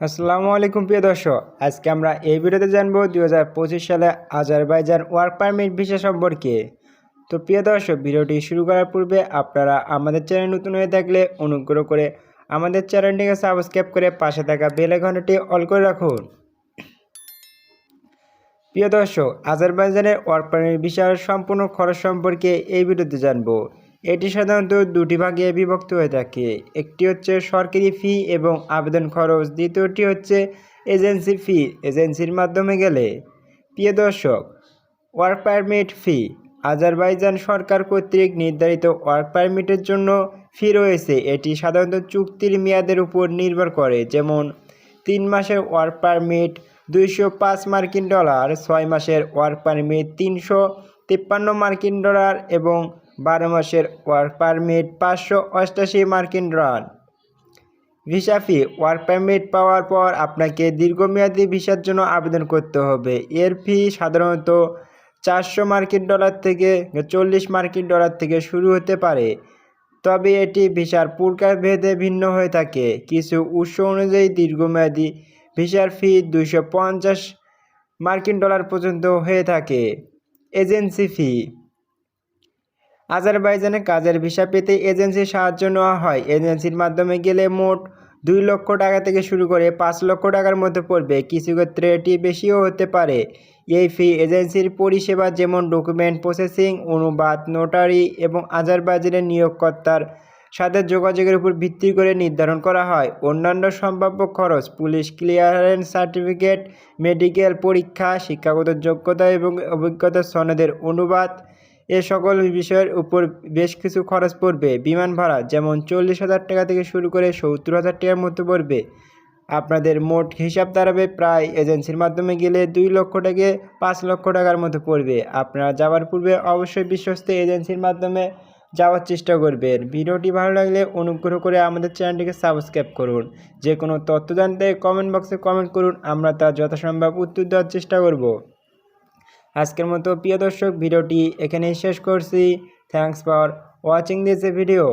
আসসালামু আলাইকুম, প্রিয় দর্শক। আজকে আমরা এই ভিডিওতে জানব দুই হাজার পঁচিশ সালে আজারবাইজান ওয়ার্ক পারমিট ভিসা সম্পর্কে। তো প্রিয় দর্শক, ভিডিওটি শুরু করার পূর্বে আপনারা আমাদের চ্যানেল নতুন হয়ে থাকলে অনুগ্রহ করে আমাদের চ্যানেলটিকে সাবস্ক্রাইব করে পাশে থাকা বেল আইকনটি অল করে রাখুন। প্রিয় দর্শক, আজারবাইজানের ওয়ার্ক পারমিট ভিসার সম্পূর্ণ খরচ সম্পর্কে এই ভিডিওতে জানব। এটি সাধারণত দুটি ভাগে বিভক্ত হয়ে থাকে। একটি হচ্ছে সরকারি ফি এবং আবেদন খরচ। দ্বিতীয়টি হচ্ছে এজেন্সি ফি এজেন্সির মাধ্যমে গেলে। প্রিয় দর্শক ওয়ার্ক পারমিট ফি আজারবাইজান সরকার কর্তৃক নির্ধারিত ওয়ার্ক পারমিটের জন্য ফি রয়েছে। এটি সাধারণত চুক্তির মেয়াদের উপর নির্ভর করে। যেমন, তিন মাসের ওয়ার্ক পারমিট দুইশো পাঁচ মার্কিন ডলার, ছয় মাসের ওয়ার্ক পারমিট তিনশো তিপ্পান্ন মার্কিন ডলার এবং বারো মাসের ওয়ার্ক পারমিট পাঁচশো অষ্টাশি মার্কিন dollar. Visa fee work permit পাওয়ার পর আপনাকে দীর্ঘমেয়াদী ভিসার জন্য আবেদন করতে হবে। এর ফি সাধারণত চারশো মার্কিন ডলার থেকে চল্লিশ মার্কিন ডলার থেকে শুরু হতে পারে। তবে এটি ভিসার প্রকার ভেদে ভিন্ন হয়ে থাকে। কিছু উৎস অনুযায়ী দীর্ঘমেয়াদী ভিসার ফি দুশো মার্কিন ডলার পর্যন্ত হয়ে থাকে। এজেন্সি ফি আজারবাইজানে কাজের ভিসা পেতে এজেন্সির সাহায্য নেওয়া হয়। এজেন্সির মাধ্যমে গেলে মোট দুই লক্ষ টাকা থেকে শুরু করে পাঁচ লক্ষ টাকার মধ্যে পড়বে। কিছু ক্ষেত্রে এটি বেশিও হতে পারে। এই ফি এজেন্সির পরিষেবা যেমন ডকুমেন্ট প্রসেসিং, অনুবাদ, নোটারি এবং আজারবাইজানের নিয়োগকর্তার সাথে যোগাযোগের উপর ভিত্তি করে নির্ধারণ করা হয়। অন্যান্য সম্ভাব্য খরচ, পুলিশ ক্লিয়ারেন্স সার্টিফিকেট, মেডিকেল পরীক্ষা, শিক্ষাগত যোগ্যতা এবং অভিজ্ঞতা সনদের অনুবাদ এ সকল বিষয়ের উপর বেশ কিছু খরচ পড়বে। বিমান ভাড়া যেমন চল্লিশ হাজার টাকা থেকে শুরু করে সত্তর হাজার টাকার মধ্যে পড়বে। আপনাদের মোট হিসাব দাঁড়াবে প্রায় এজেন্সির মাধ্যমে গেলে দুই লক্ষ থেকে পাঁচ লক্ষ টাকার মধ্যে পড়বে। আপনারা যাওয়ার পূর্বে অবশ্যই বিশ্বস্ত এজেন্সির মাধ্যমে যাওয়ার চেষ্টা করবেন। ভিডিওটি ভালো লাগলে অনুগ্রহ করে আমাদের চ্যানেলটিকে সাবস্ক্রাইব করুন। যে কোনো তথ্য জানতে কমেন্ট বক্সে কমেন্ট করুন। আমরা তার যথাসম্ভব উত্তর দেওয়ার চেষ্টা করব। আজকের মতো প্রিয় দর্শক ভিডিওটি এখানেই শেষ করছি। Thanks for watching this video